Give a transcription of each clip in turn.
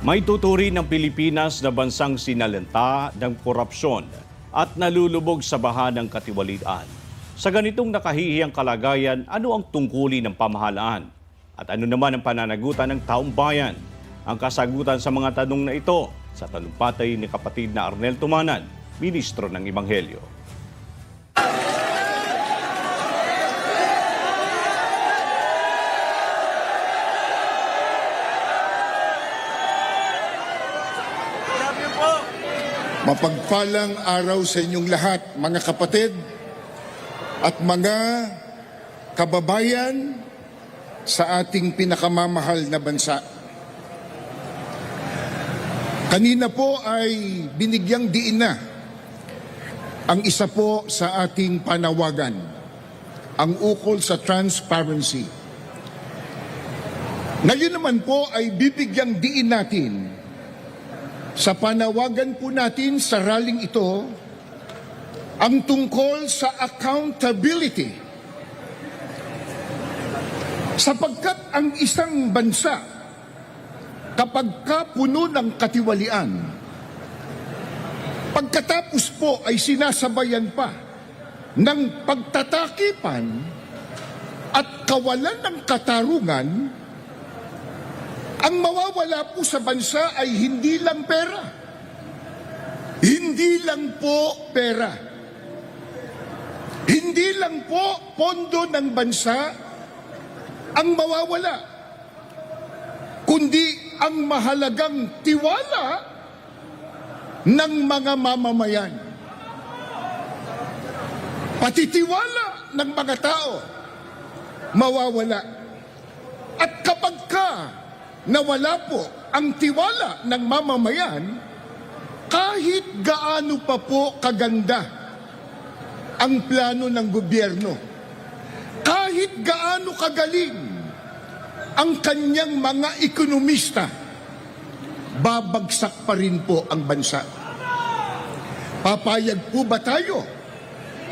May tuturi ng Pilipinas na bansang sinalenta ng korupsyon at nalulubog sa baha ng katiwalian. Sa ganitong nakahihiyang kalagayan, ano ang tungkulin ng pamahalaan? At ano naman ang pananagutan ng taong bayan? Ang kasagutan sa mga tanong na ito sa talumpatay ni kapatid na Arnel Tumanan, Ministro ng Ebanghelyo. Mapagpalang araw sa inyong lahat, mga kapatid at mga kababayan sa ating pinakamamahal na bansa. Kanina po ay binigyang diin na ang isa po sa ating panawagan, ang ukol sa transparency. Ngayon naman po ay bibigyang diin natin sa panawagan po natin sa raling ito, ang tungkol sa accountability. Sapagkat ang isang bansa, kapag ka puno ng katiwalian, pagkatapos po ay sinasabayan pa ng pagtatakipan at kawalan ng katarungan, ang mawawala po sa bansa ay hindi lang pera. Hindi lang po pera. Hindi lang po pondo ng bansa ang mawawala. Kundi ang mahalagang tiwala ng mga mamamayan. Pati tiwala ng mga tao mawawala. Ka nawala po ang tiwala ng mamamayan, kahit gaano pa po kaganda ang plano ng gobyerno, kahit gaano kagaling ang kanyang mga ekonomista, babagsak pa rin po ang bansa. Papayag po ba tayo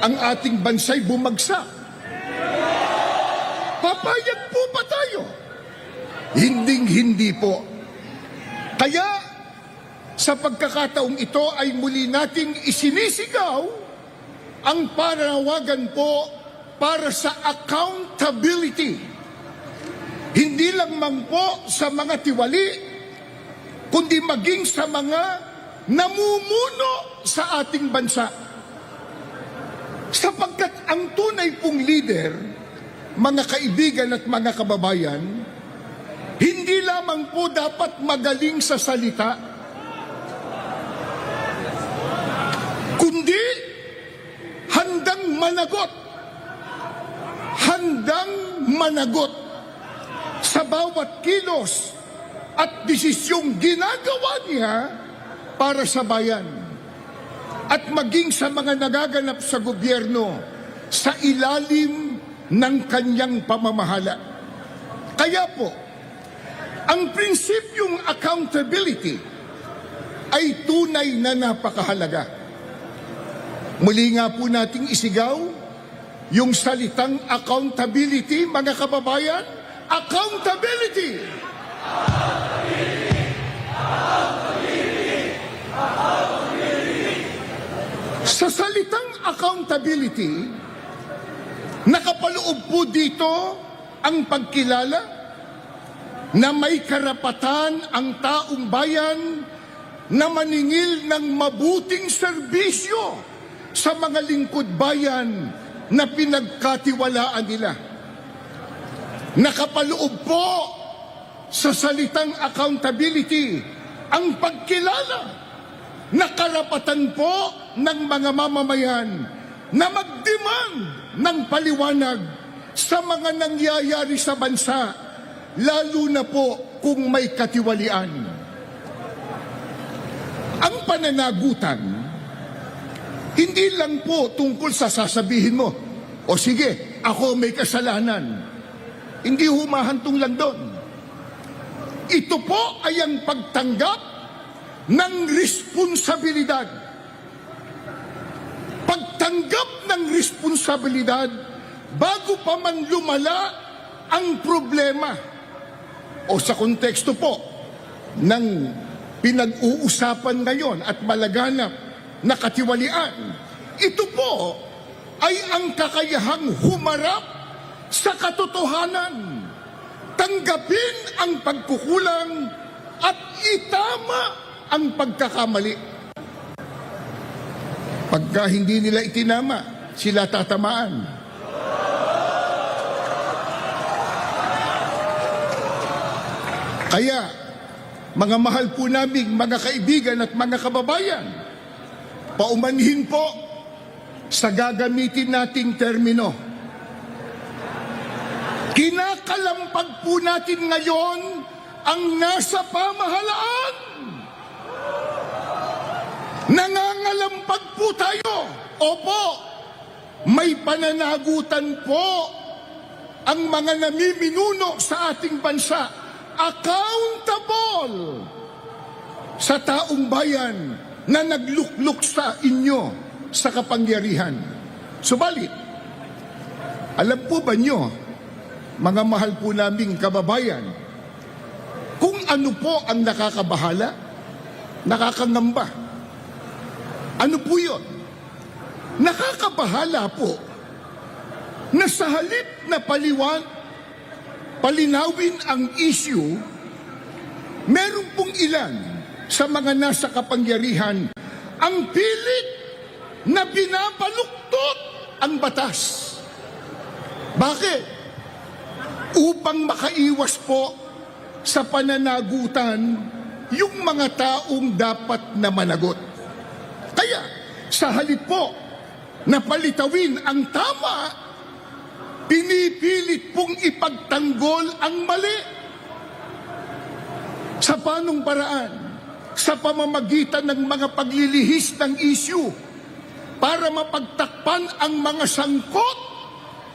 ang ating bansa'y bumagsak? Papayag po ba tayo? Hinding hindi po. Kaya sa pagkakataong ito ay muli nating isinisigaw ang panawagan po para sa accountability. Hindi lang man po sa mga tiwali, kundi maging sa mga namumuno sa ating bansa. Sapagkat ang tunay pong leader, mga kaibigan at mga kababayan, hindi lamang po dapat magaling sa salita, kundi handang managot. Handang managot sa bawat kilos at desisyong ginagawa niya para sa bayan at maging sa mga nagaganap sa gobyerno sa ilalim ng kanyang pamamahala. Kaya po, ang prinsipyong accountability ay tunay na napakahalaga. Muli nga po nating isigaw yung salitang accountability, mga kababayan. Accountability! Sa salitang accountability, nakapaloob po dito ang pagkilala na may karapatan ang taong bayan na maningil ng mabuting serbisyo sa mga lingkod bayan na pinagkatiwalaan nila. Nakapaloob po sa salitang accountability ang pagkilala na karapatan po ng mga mamamayan na magdemand ng paliwanag sa mga nangyayari sa bansa, lalo na po kung may katiwalian. Ang pananagutan, hindi lang po tungkol sa sasabihin mo, o sige, ako may kasalanan. Hindi humahantong lang doon. Ito po ay ang pagtanggap ng responsibilidad. Pagtanggap ng responsibilidad bago pa man lumala ang problema. O sa konteksto po, ng pinag-uusapan ngayon at malaganap na katiwalian, ito po ay ang kakayahang humarap sa katotohanan, tanggapin ang pagkukulang at itama ang pagkakamali. Pagka hindi nila itinama, sila tatamaan. Kaya, mga mahal po naming mga kaibigan at mga kababayan, paumanhin po sa gagamitin nating termino. Kinakalampag po natin ngayon ang nasa pamahalaan. Nangangalampag po tayo. Opo, may pananagutan po ang mga namiminuno sa ating bansa accountable sa taong bayan na naglukluk sa inyo sa kapangyarihan. Subalit, alam po ba nyo, mga mahal po naming kababayan, kung ano po ang nakakabahala, nakakangamba. Ano po yun? Nakakabahala po na sa halip na paliwan, palinawin ang issue, meron pong ilan sa mga nasa kapangyarihan ang pilit na binabaluktot ang batas. Bakit? Upang makaiwas po sa pananagutan yung mga taong dapat na managot. Kaya, sa halip po na palitawin ang tama, pinipilit pong ipagtanggol ang mali. Sa panong paraan? Sa pamamagitan ng mga paglilihis ng issue para mapagtakpan ang mga sangkot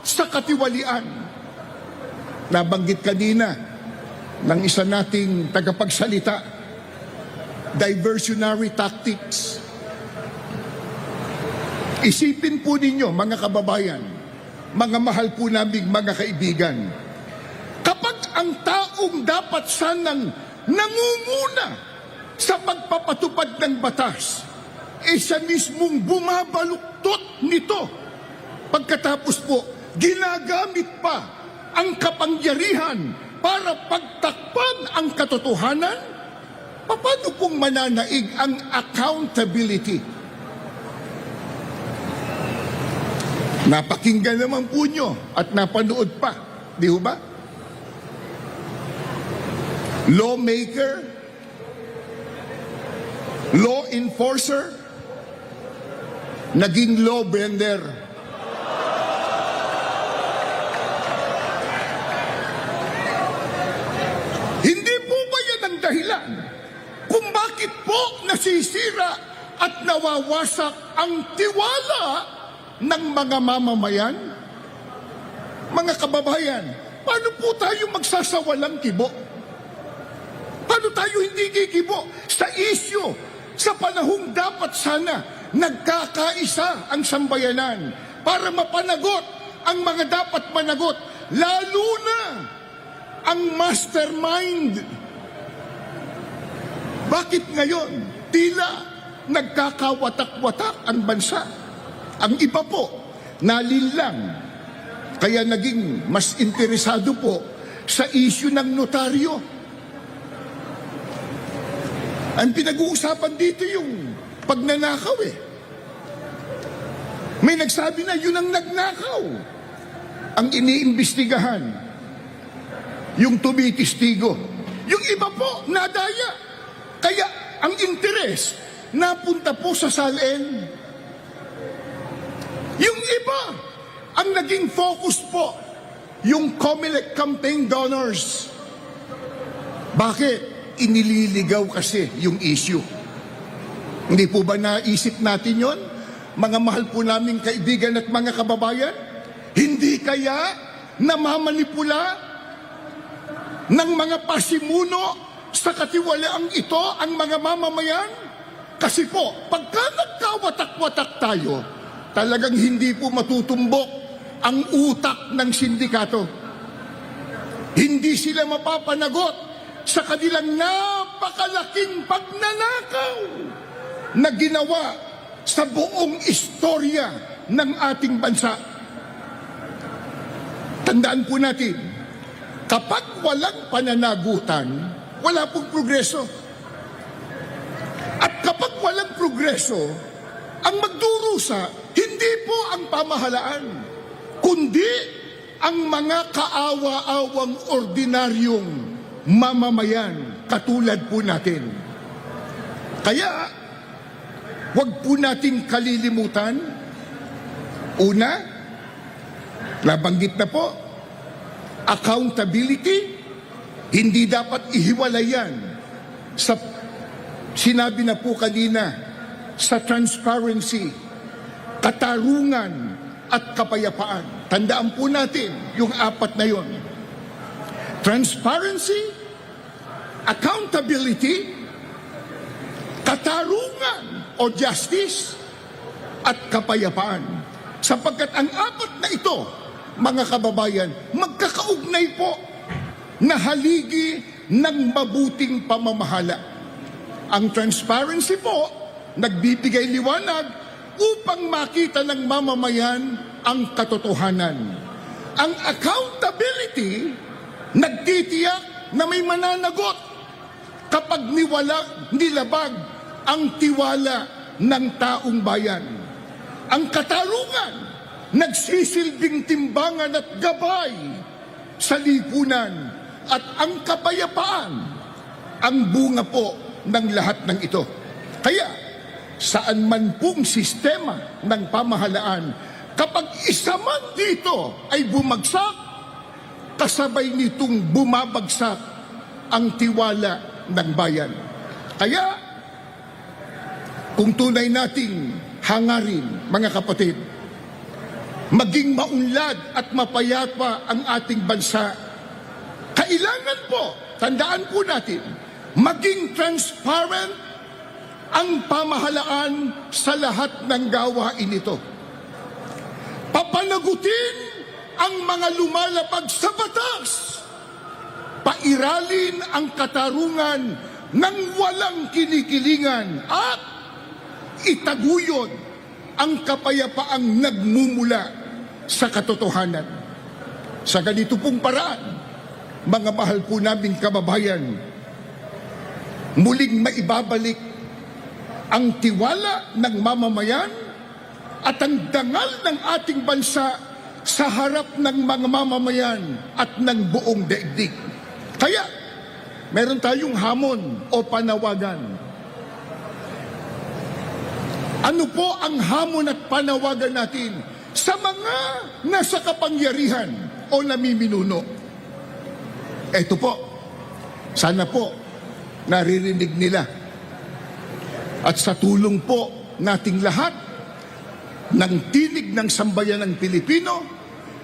sa katiwalian. Nabanggit kanina ng isa nating tagapagsalita, diversionary tactics. Isipin po ninyo, mga kababayan, mga mahal po naming mga kaibigan, kapag ang taong dapat sanang nangunguna sa pagpapatupad ng batas, eh siya mismong bumabaluktot nito. Pagkatapos po, ginagamit pa ang kapangyarihan para pagtakpan ang katotohanan, paano pong mananaig ang accountability? Napakinggan naman po nyo at napanood pa. Di ho ba? Lawmaker, law enforcer, naging law bender. Hindi po ba yan ang dahilan kung bakit po nasisira at nawawasak ang tiwala ng mga mamamayan? Mga kababayan, paano po tayo magsasawalang kibo? Paano tayo hindi kikibo sa isyo sa panahong dapat sana nagkakaisa ang sambayanan para mapanagot ang mga dapat managot, lalo na ang mastermind. Bakit ngayon tila nagkakawatak-watak ang bansa? Ang iba po, nalinlang. Kaya naging mas interesado po sa issue ng notaryo. Ang pinag-uusapan dito yung pagnanakaw eh. May nagsabi na yun ang nagnakaw. Ang iniimbestigahan, yung tumitistigo. Yung iba po, nadaya. Kaya ang interes, napunta po sa salen. Yung iba, ang naging focus po, yung COMELEC campaign donors. Bakit? Inililigaw kasi yung issue. Hindi po ba naisip natin yon? Mga mahal po naming kaibigan at mga kababayan? Hindi kaya namamanipula ng mga pasimuno sa katiwalaang ito ang mga mamamayan? Kasi po, pagka nagkawatak-watak tayo, talagang hindi po matutumbok ang utak ng sindikato. Hindi sila mapapanagot sa kanilang napaka napakalaking pagnanakaw na ginawa sa buong istorya ng ating bansa. Tandaan po natin, kapag walang pananagutan, wala pong progreso. At kapag walang progreso, ang magdurusa, hindi po ang pamahalaan, kundi ang mga kaawa-awang ordinaryong mamamayan katulad po natin. Kaya, wag po nating kalilimutan, una, nabanggit na po, accountability, hindi dapat ihiwalay sa sinabi na po kanina sa transparency, katarungan at kapayapaan. Tandaan po natin yung apat na yon. Transparency, accountability, katarungan o justice, at kapayapaan. Sapagkat ang apat na ito, mga kababayan, magkakaugnay po na haligi ng mabuting pamamahala. Ang transparency po, nagbibigay liwanag upang makita ng mamamayan ang katotohanan. Ang accountability, nagtitiyak na may mananagot kapag niwala, nilabag ang tiwala ng taong bayan. Ang katarungan, nagsisilbing timbangan at gabay sa lipunan at ang kapayapaan, ang bunga po ng lahat ng ito. Kaya, saan man pong sistema ng pamahalaan, kapag isa man dito ay bumagsak, kasabay nitong bumabagsak ang tiwala ng bayan. Kaya, kung tunay nating hangarin, mga kapatid, maging maunlad at mapayapa ang ating bansa, kailangan po, tandaan po natin, maging transparent ang pamahalaan sa lahat ng gawain ito. Papanagutin ang mga lumalapag sa batas. Pairalin ang katarungan ng walang kinikilingan at itaguyod ang kapayapaang nagmumula sa katotohanan. Sa ganito pong paraan, mga mahal po naming kababayan, muling maibabalik ang tiwala ng mamamayan at ang dangal ng ating bansa sa harap ng mga mamamayan at ng buong daigdig. Kaya, meron tayong hamon o panawagan. Ano po ang hamon at panawagan natin sa mga nasa kapangyarihan o namiminuno? Ito po, sana po naririnig nila. At sa tulong po nating lahat ng tinig ng sambayan ng Pilipino,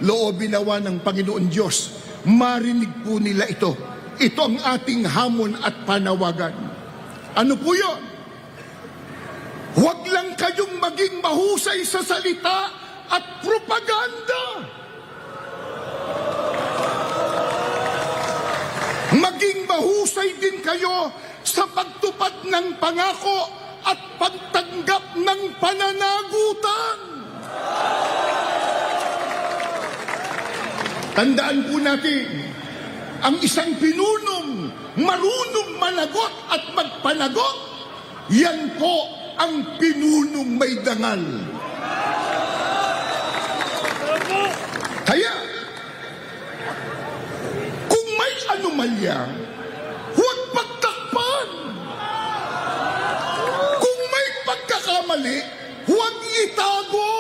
loobin nawa ng Panginoon Diyos, marinig po nila ito. Ito ang ating hamon at panawagan. Ano po yun? Huwag lang kayong maging mahusay sa salita at propaganda. Maging mahusay din kayo sa pagtupad ng pangako at pagtanggap ng pananagutan. Tandaan po natin, ang isang pinunong marunong managot at magpanagot, yan po ang pinunong may dangal. Kaya, kung may anomalya, huwag pagtakpan. Kung may pagkakamali, huwag itago.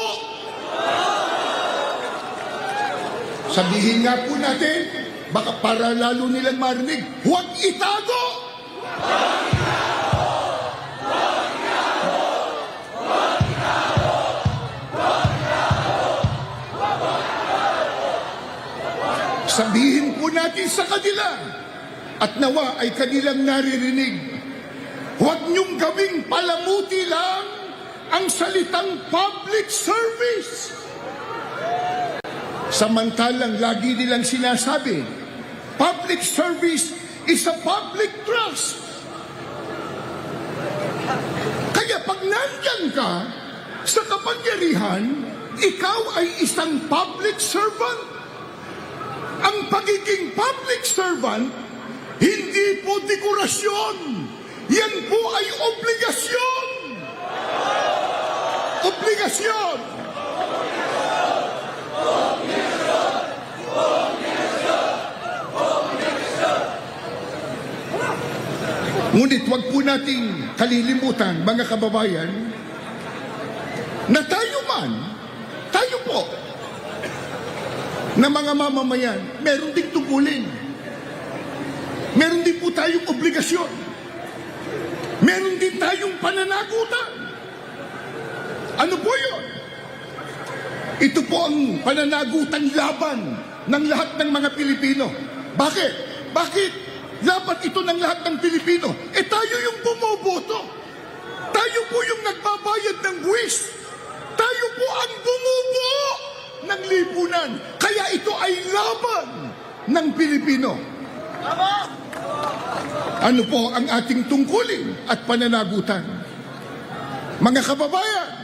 Sabihin nga po natin, baka para lalo nilang marinig, huwag itago. Sabihin po natin sa kanila at nawa ay kanilang naririnig. Huwag niyong gawing palamuti lang ang salitang public service. Samantalang lagi nilang sinasabi, public service is a public trust. Kaya pag nandyan ka sa kapangyarihan, ikaw ay isang public servant. Ang pagiging public servant, hindi po dekorasyon. Yan po ay obligasyon. Obligasyon. Ngunit wag po nating kalilimutan, mga kababayan, na tayo man, tayo po, na mga mamamayan, meron ding tungkulin. Meron din po tayong obligasyon. Meron din tayong pananagutan. Ano po yun? Ito po ang pananagutan laban ng lahat ng mga Pilipino. Bakit? Bakit? Laban ito ng lahat ng Pilipino. Eh tayo yung bumoboto. Tayo po yung nagbabayad ng buwis. Tayo po ang bumubo ng lipunan. Kaya ito ay laban ng Pilipino. Ano po ang ating tungkulin at pananagutan? Mga kababayan,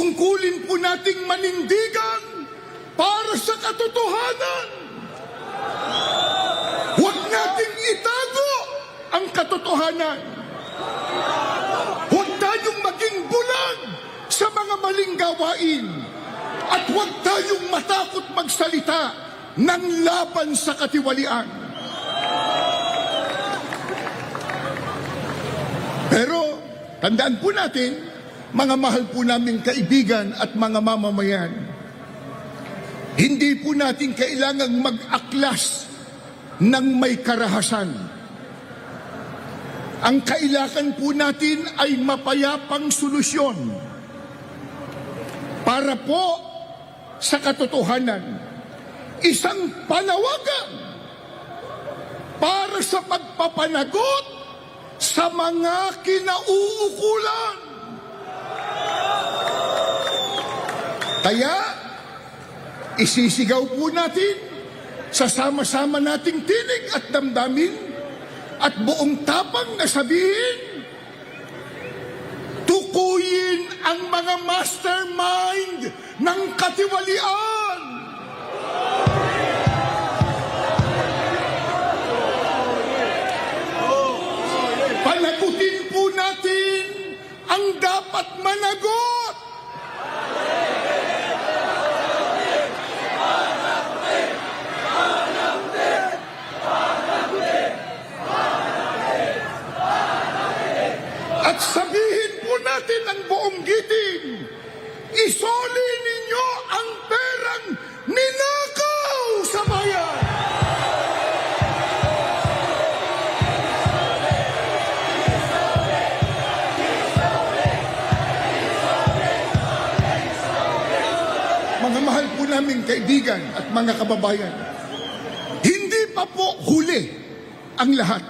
tungkulin po nating manindigan para sa katotohanan. Huwag nating itago ang katotohanan. Huwag tayong maging bulag sa mga maling gawain. At huwag tayong matakot magsalita ng laban sa katiwalian. Pero, tandaan po natin, mga mahal po naming kaibigan at mga mamamayan, hindi po natin kailangang mag-aklas ng may karahasan. Ang kailangan po natin ay mapayapang solusyon para po sa katotohanan. Isang panawagan para sa pagpapanagot sa mga kinauukulan. Kaya, isisigaw po natin sa sama-sama nating tinig at damdamin at buong tapang na sabihin, tukuyin ang mga mastermind ng katiwalian. Panagutin po natin ang dapat managot. At sabihin po giting, isoli ninyo ang perang ninakaw sa bayan. Mga mahal po naming kaibigan at mga kababayan, hindi pa po huli ang lahat.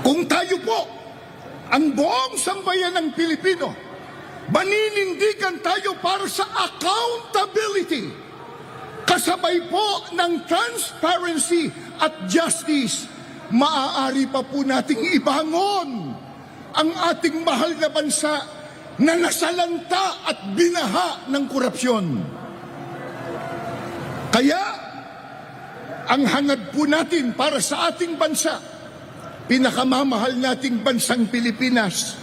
Kung tayo po, ang buong sambayan ng Pilipino, maninindigan tayo para sa accountability, kasabay po ng transparency at justice, maaari pa po nating ibangon ang ating mahal na bansa na nasalanta at binaha ng korupsyon. Kaya, ang hangad po natin para sa ating bansa, pinakamamahal nating bansang Pilipinas,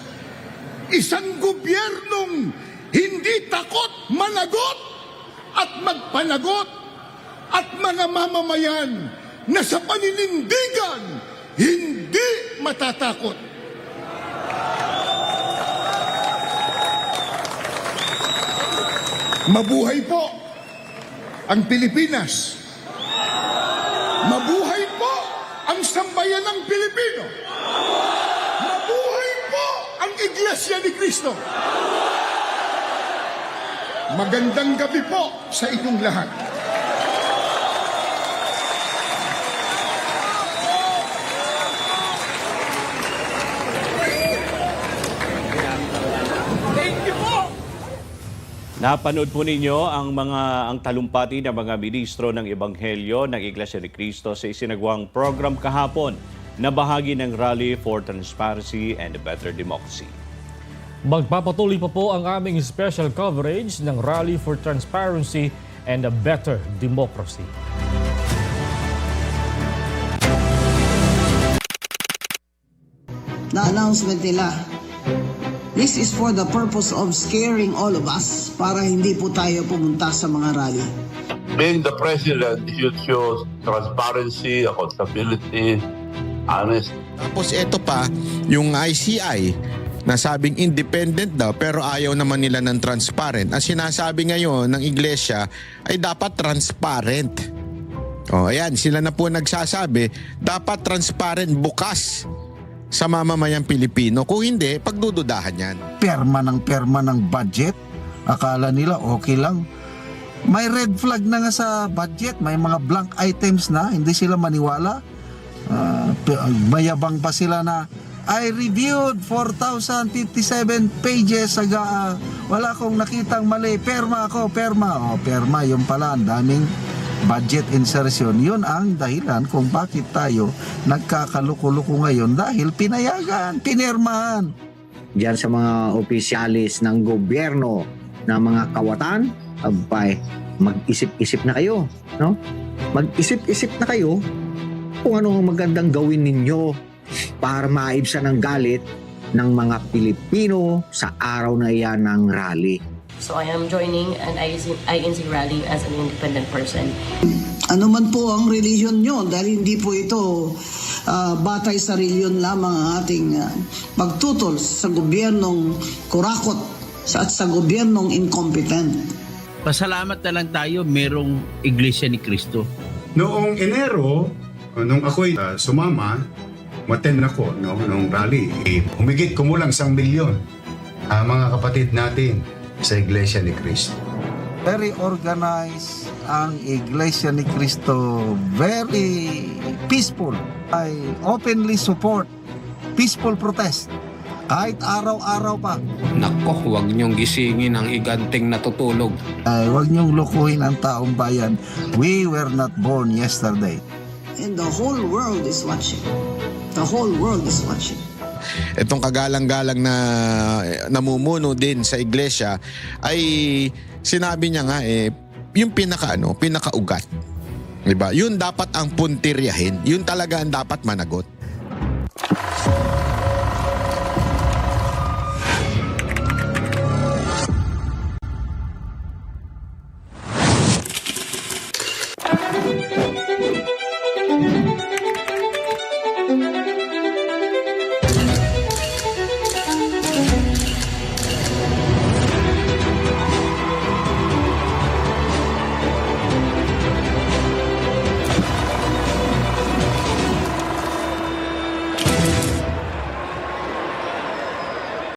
isang gobyernong hindi takot managot at magpanagot at mga mamamayan na sa paninindigan hindi matatakot. Mabuhay po ang Pilipinas. Mabuhay ng Pilipino. Mabuhay po ang Iglesia ni Cristo. Magandang gabi po sa inyong lahat. Napanood po ninyo ang mga ang talumpati ng mga ministro ng Ebanghelyo ng Iglesia ni Cristo sa isinagawang program kahapon na bahagi ng Rally for Transparency and a Better Democracy. Magpapatuloy pa po ang aming special coverage ng Rally for Transparency and a Better Democracy. na announcement nila. This is for the purpose of scaring all of us para hindi po tayo pumunta sa mga rally. being the president, you show transparency, accountability, honest. Tapos ito pa, yung ICI, nasabing independent daw pero ayaw naman nila ng transparent. Ang sinasabi ngayon ng iglesia ay dapat transparent. O ayan, sila na po nagsasabi, dapat transparent bukas sa mamamayang Pilipino. Kung hindi, pagdududahan yan. perma ng perma ng budget. Akala nila okay lang. May red flag na nga sa budget, may mga blank items na, hindi sila maniwala. Ah, p- mayabang pa sila na I reviewed 4,057 pages aga wala akong nakitang mali. Perma ako perma. Oh perma yung pala ang daming budget insertion. Yun ang dahilan kung bakit tayo nagkakaluko-luko ngayon dahil pinayagan pinirmahan. Diyan sa mga opisyalis ng gobyerno na mga kawatan, abay, mag-isip-isip na kayo, no? Mag-isip-isip na kayo kung ano ang magandang gawin ninyo para maibsan ang galit ng mga Pilipino sa araw na iyan ng rally. So I am joining an INC, rally as an independent person. Ano man po ang religion nyo dahil hindi po ito ah, batay sa reliyon lamang ang ating pagtutol sa gobyernong kurakot sa- at sa gobyernong incompetent. pasalamat na lang tayo merong Iglesia ni Cristo. Noong Enero, uh, nung ako'y uh, sumama, maten ako no, nung rally. Eh, humigit kumulang isang milyon ang mga kapatid natin sa Iglesia ni Cristo. very organized ang Iglesia ni Cristo very peaceful I openly support peaceful protest kahit araw-araw pa Nako, huwag niyong gisingin ang higanting natutulog. ay huwag niyong lukuhin ang taong bayan we were not born yesterday And the whole world is watching. The whole world is watching. itong kagalang-galang na namumuno din sa iglesia ay sinabi niya nga eh yung pinaka ano, pinakaugat. 'Di ba? Yun dapat ang puntiryahin. Yun talaga ang dapat managot.